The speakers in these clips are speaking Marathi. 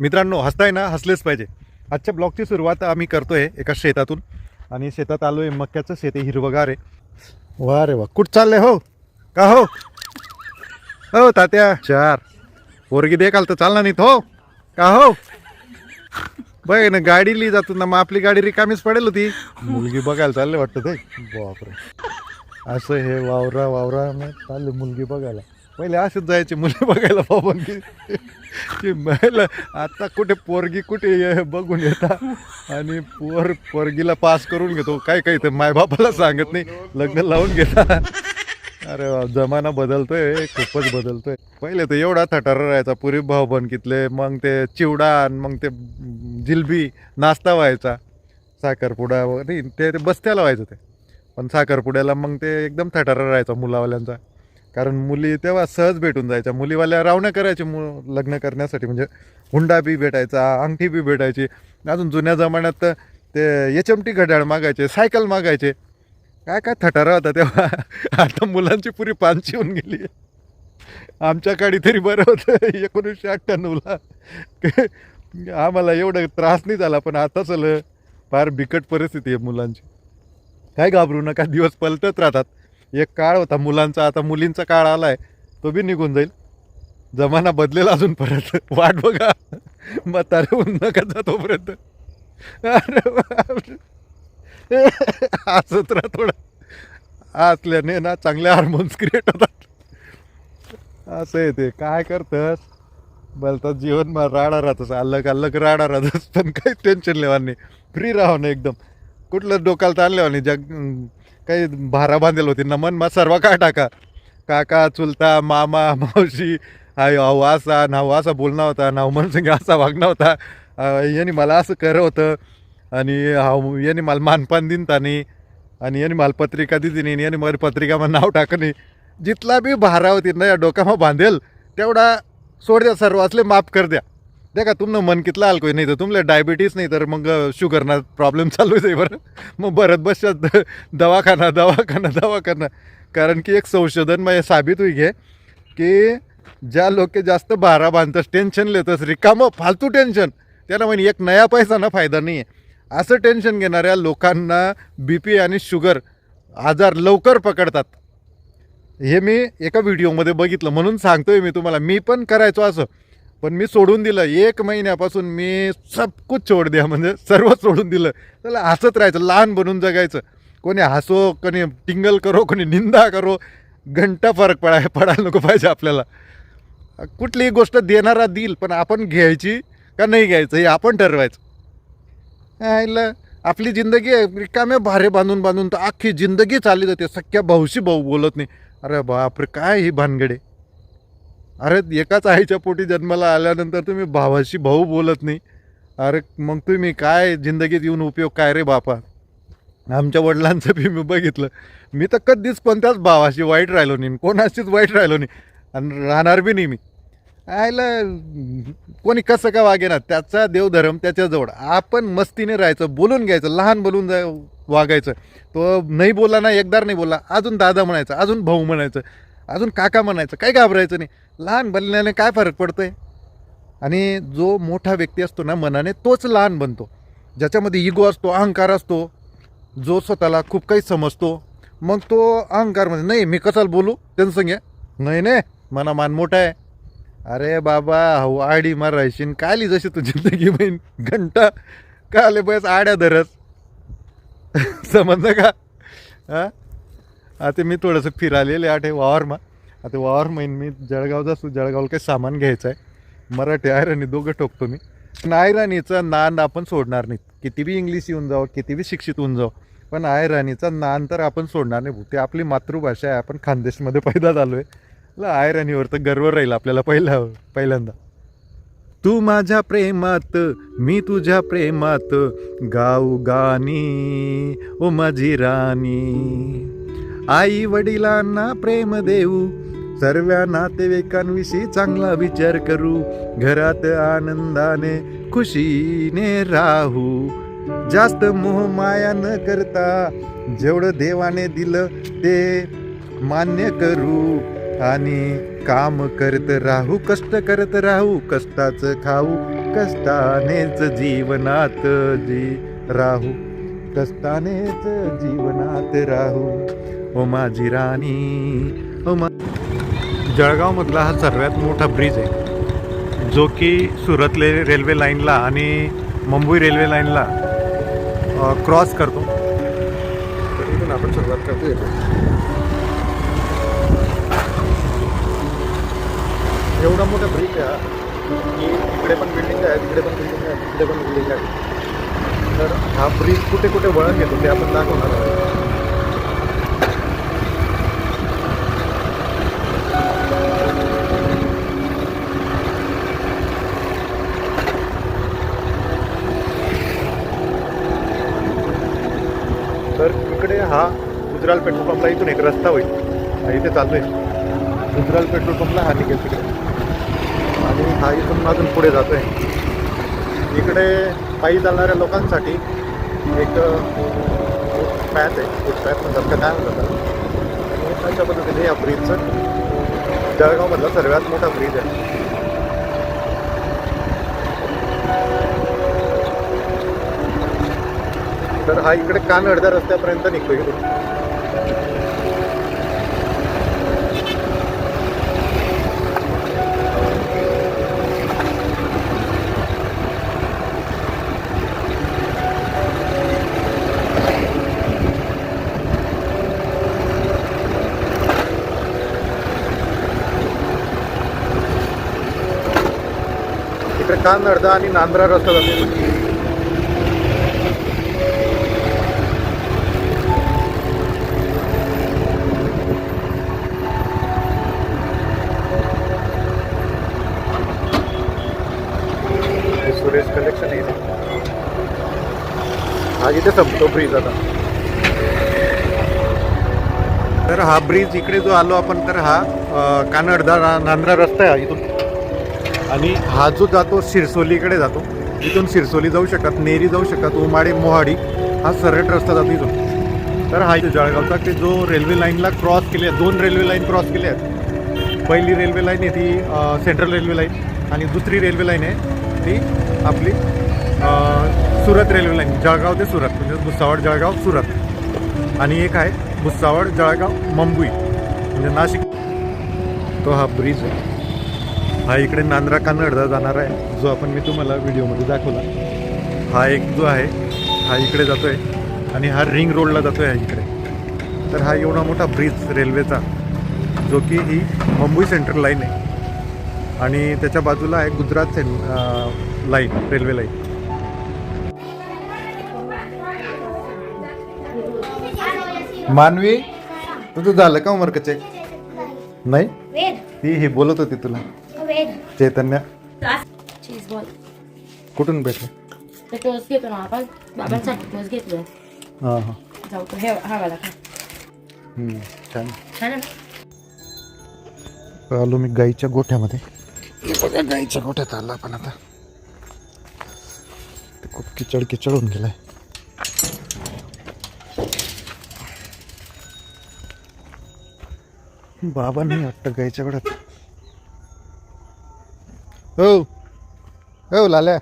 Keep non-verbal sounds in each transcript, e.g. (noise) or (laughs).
मित्रांनो हसताय ना? हसलेच पाहिजे. आजच्या ब्लॉगची सुरुवात आम्ही करतो आहे एका शेतातून. आणि शेतात आलो आहे मक्याचं शेत आहे हिरवगार आहे. वा रे वा कुठं चाललंय हो? का हो? हो तात्या. चार. पोरगी देखाल तर चालणार नाहीत हो? का हो? बघ ना गाडी ली जातो ना मग आपली गाडी रिकामीच पडेल होती. मुलगी बघायला चालले वाटतं ते. बापरे. असं हे वावरा वावरा मग चालले मुलगी बघायला. पहिले असेच जायचे मुली (laughs) बघायला बाबा की की महिला आता कुठे पोरगी कुठे ये- बघून येता. आणि पोर पोरगीला पास करून घेतो. काय काय ते मायबापाला सांगत नाही. लग्न लावून घेता. अरे वा, जमाना बदलतोय. खूपच बदलतोय. पहिले तर एवढा थटार राहायचा. पुरी भाव बनकीतले मग ते चिवडा आणि मग ते जिलबी नाश्ता व्हायचा. साखरपुडा वगैरे ते ते बस्त्याला व्हायचं ते. पण साखरपुड्याला मग ते एकदम थटारा राहायचा मुलावाल्यांचा. कारण मुली तेव्हा सहज भेटून जायच्या. मुलीवाल्या रावण्या करायची मु लग्न करण्यासाठी. म्हणजे हुंडा बी भेटायचा अंगठी बी भेटायची. अजून जुन्या जमान्यात तर ते एच एम टी घड्याळ मागायचे सायकल मागायचे. काय काय थटारा होता तेव्हा. (laughs) आता मुलांची पुरी पानची होऊन गेली. आमच्या काळी तरी बरं होतं. (laughs) एकोणीसशे अठ्ठ्याण्णवला (laughs) आम्हाला एवढं त्रास नाही झाला पण आता चल फार बिकट परिस्थिती आहे मुलांची. काय घाबरू नका. दिवस पलटत राहतात. एक काळ होता मुलांचा आता मुलींचा काळ आलाय. तो बी निघून जाईल. जमाना बदलेल अजून परत. वाट बघा. म्हातारे होऊन नका जा तोपर्यंत अरे बापरे. हसत राहा थोडं. असल्याने ना चांगले हार्मोन्स क्रिएट होतात. असं आहे ते. काय करतस? बलतात जीवन मा राडा राहतस. अल्लग अल्लग राडा राहतस. पण काही टेन्शन लेवा नाही. फ्री राहा ना एकदम. कुठलं डोकाला ताणलं नाही. जग काही भारा बांधेल होती. नमन मा सर्व काय टाका? काका चुलता मामा मावशी आय अहो असा नाव असा बोलणं होता. नाव मनसंग असा वागणं होता. यांनी मला असं कर होतं. आणि हाव यांनी मला मानपान दिनतानी आणि यांनी मला पत्रिका दिली नाही यांनी मला नाव टाकणे जितला बी भारा होती ना या डोकामा बांधेल तेवढा सोड द्या सर्वासले माफ कर द्या. देखा का तुमनं मन कितलं आलकोय नाही तर तुमला डायबिटीस नाही तर मग शुगरना प्रॉब्लेम चालू आहे बरं. मग भरत बसत (laughs) दवाखाना दवाखाना दवाखाना. कारण की एक संशोधन मग साबित होई घे की ज्या लोक जास्त भारा बांधतस टेन्शन लेतस रिकामं फालतू टेन्शन त्याला म्हणजे एक नया पैसा ना फायदा नाही आहे असं टेन्शन घेणाऱ्या लोकांना बी पी आणि शुगर आजार लवकर पकडतात. हे मी एका व्हिडिओमध्ये बघितलं. म्हणून सांगतोय मी तुम्हाला मी पण करायचो असं. पण मी सोडून दिलं. एक महिन्यापासून मी सब कुछ द्या. म्हणजे सर्व सोडून दिलं. त्याला हसत राहायचं लहान बनून जगायचं. कोणी हसो कोणी टिंगल करो कोणी निंदा करो घंटा फरक पडाय पडायला नको पाहिजे आपल्याला. कुठलीही गोष्ट देणारा देईल पण आपण घ्यायची का नाही घ्यायचं हे आपण ठरवायचं. आयला आपली जिंदगी आहे रिकामे भारे बांधून बांधून तर अख्खी जिंदगी चालली जाते. सख्या भाऊशी भाऊ बोलत नाही. अरे बापरे काय ही भानगडे. अरे एकाच आईच्या पोटी जन्माला आल्यानंतर तुम्ही भावाशी भाऊ बोलत नाही. अरे मग तुम्ही काय जिंदगीत येऊन उपयोग काय रे बापा? आमच्या वडिलांचं बी मी बघितलं. मी तर कधीच कोणत्याच भावाशी वाईट राहिलो नाही कोणाशीच वाईट राहिलो नाही. आणि राहणार बी नाही मी. आयला कोणी कसं का वागेना? त्याचा देवधर्म त्याच्याजवळ आपण मस्तीने राहायचं बोलून घ्यायचं लहान बोलून जा वागायचं. तो नाही बोलला ना एकदार नाही बोलला अजून दादा म्हणायचं अजून भाऊ म्हणायचं. अजून काका म्हणायचं काही घाबरायचं नाही. लहान बनल्याने काय फरक पडतोय? आणि जो मोठा व्यक्ती असतो ना मनाने तोच लहान बनतो. ज्याच्यामध्ये इगो असतो अहंकार असतो जो स्वतःला खूप काही समजतो मग तो अहंकार म्हणजे नाही मी कसाला बोलू? त्यांचं सांगे? नाही नाही मना मान मोठा आहे. अरे बाबा हो आडी मार काय काली जशी तू जिंदगी बहीण. घंटा काय आले बस आड्या धरस (laughs) समजलं का? हा? आता मी थोडंसं फिरालेले हे वावरमा. आता वावर मैन मी. जळगाव जास्त जळगावला काही सामान घ्यायचं आहे. मराठी आयराणी दोघं ठोकतो मी. पण आयराणीचा नांद आपण सोडणार नाही किती बी इंग्लिश येऊन जावं किती बी शिक्षित होऊन जावं पण आयराणीचा नांद तर आपण सोडणार नाही ते आपली मातृभाषा आहे. आपण खानदेशमध्ये पैदा झालो आहे. आयराणीवर तर गर्व राहील आपल्याला पहिला पहिल्यांदा. तू माझ्या प्रेमात मी तुझ्या प्रेमात गाऊ गाणी ओ माझी राणी. आई वडिलांना प्रेम देऊ. सर्व नातेवाईकांविषयी चांगला विचार करू. घरात आनंदाने खुशीने राहू. जास्त मोह माया न करता जेवढं देवाने दिलं ते मान्य करू. आणि काम करत राहू कष्ट करत राहू कष्टाचं खाऊ कष्टानेच जीवनात जी राहू. कष्टानेच जीवनात राहू. ओ माझी राणी ओ मा जळगावमधला हा सर्वात मोठा ब्रिज आहे. जो की सुरतले रेल्वे लाईनला आणि मुंबई रेल्वे लाईनला क्रॉस करतो. तर इथून आपण सुरुवात करतो येतो एवढा मोठा ब्रिज आहे की इकडे पण बिल्डिंग आहे तिकडे पण बिल्डिंग आहे तिकडे पण बिल्डिंग आहे. तर हा ब्रिज कुठे कुठे वळण घेतो ते आपण दाखवणार आहोत तर इकडे हा गुजराल पेट्रोल पंपला इथून एक रस्ता होईल. इथे चालू आहे. गुजराल पेट्रोल पंपला हा निघेल तिकडे. आणि हा इथून अजून पुढे जातो आहे इकडे पायी चालणाऱ्या लोकांसाठी एक पॅथ आहे. फुटपॅथ म्हणतात का काय म्हणतात अशा पद्धतीने या ब्रिजचं जळगावमधला सर्वात मोठा ब्रिज आहे. तर हा इकडे कान अर्ध्या रस्त्यापर्यंत निघतो इकडे कान अर्धा आणि नांद्रा रस्ता जातो हे सुरेश कलेक्शन आहे इथे. हा इथे संपतो ब्रिज आता. तर हा ब्रिज इकडे जो आलो आपण तर हा कानडदा नांद्रा रस्ता आहे इथून. आणि हा जो जातो सिरसोलीकडे जातो. इथून शिरसोली जाऊ शकत नेरी जाऊ शकत उमाडे मोहाडी हा सरळ रस्ता जातो इथून. तर हा इथे जळगावचा की जो रेल्वे लाईनला क्रॉस केले आहेत दोन रेल्वे लाईन क्रॉस केले आहेत. पहिली रेल्वे लाईन आहे ती सेंट्रल रेल्वे लाईन आणि दुसरी रेल्वे लाईन आहे ती आपली सुरत रेल्वे लाईन जळगाव ते सुरत म्हणजे भुसावळ जळगाव सुरत. आणि एक आहे भुसावळ जळगाव मुंबई म्हणजे नाशिक. तो हा ब्रिज आहे. हा इकडे नांद्रा कानडदा जाणार आहे जो आपण मी तुम्हाला व्हिडिओमध्ये दाखवला. हा एक जो आहे हा इकडे जातो आहे आणि हा रिंग रोडला जातो आहे इकडे. तर हा एवढा मोठा ब्रिज रेल्वेचा जो की ही मुंबई सेंट्रल लाईन आहे. आणि त्याच्या बाजूला आहे गुजरात सें लाईन रेल्वे लाईन मानवी तुझं झालं का उमर चेक नाही? वेद. ती हे बोलत होती तुला. वेद. चैतन्य. Cheese ball. कुठून भेटलं? ते टोस्ट घेतो ना आपण. बाबांसाठी टोस्ट घेतलं. हां हां. जाऊ तो हे हा वाला खा. हम्म, छान. छान आहे आलो मी गाईच्या गोठ्यामध्ये. हे बघा गाईच्या गोठ्यात आला आपण आता. ते खूप किचड किचड होऊन गेलाय. बाबा नाही वाटतं गाईच्या गोठ्यात हो. हो लाल्या.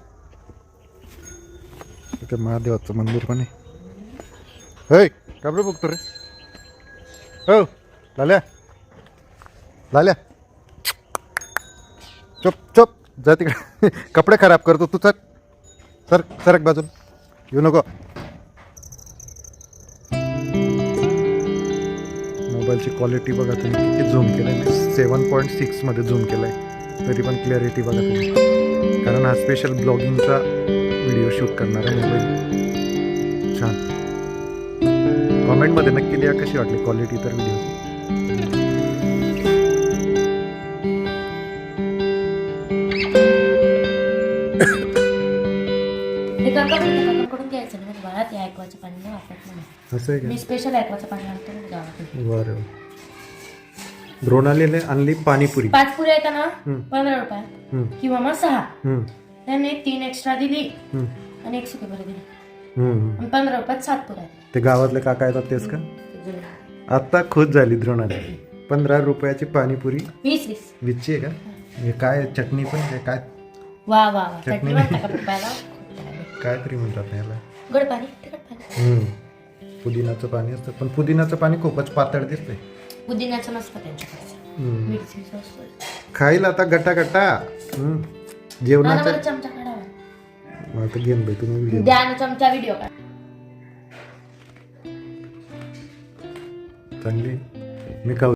इथे महादेवाचं मंदिर पण आहे. होय का बरं बघतो रे. हो लाल्या. लाल्या. चुप चुप. जा तिकडे. (laughs) कपडे खराब करतो तू सर सर सरक बाजून येऊ नको. मोबाईलची क्वालिटी बघा तुम्ही किती झूम केलं आहे सेवन पॉईंट सिक्समध्ये झूम केलं आहे तरी पण क्लॅरिटी बघा तुम्ही. कारण हा स्पेशल ब्लॉगिंगचा व्हिडिओ शूट करणारा मोबाईल छान. कॉमेंटमध्ये नक्की लिहा कशी वाटली क्वालिटी तर व्हिडिओची पाणी नाही वापरत नाही असं आहे मी स्पेशल ऐकवायचं पाणी आणतो ना गावाकडे का बरं. द्रोणालीने आणली पाणीपुरी. पाच पुऱ्या येतात ना? हम्म. पंधरा रुपये हम्म, किंवा मग सहा. हम्म, त्याने तीन एक्स्ट्रा दिली. हम्म, आणि एक सुकी बरं दिली. हम्म. आणि पंधरा रुपयात सात पुऱ्या ते गावातले काका येतात तेच का. आत्ता खुश झाली द्रोणाली. पंधरा रुपयाची पाणीपुरी. वीस वीस. आहे का? हे काय चटणी पण? काय? वा वा वा. चटणी चटणी म्हणता का पप्पाला? काय तरी म्हणतात ना याला. गोड पाणी तिखट पाणी. हम्म. पुदिनाचं पाणी असतं पण पुदिनाचं पाणी खूपच पातळ दिसतंय. पुदिन्याचं नसतं त्यांच्याकडे हम्म. मिरचीचं असतं. खाईल आता गटा गटा हम्म. नाना जेवणाचं मला चमचा काढावा मग आता घेऊन बाई तुम्ही व्हिडिओ द्या ना चमचा व्हिडिओ काढ. चांगली. मी खाऊ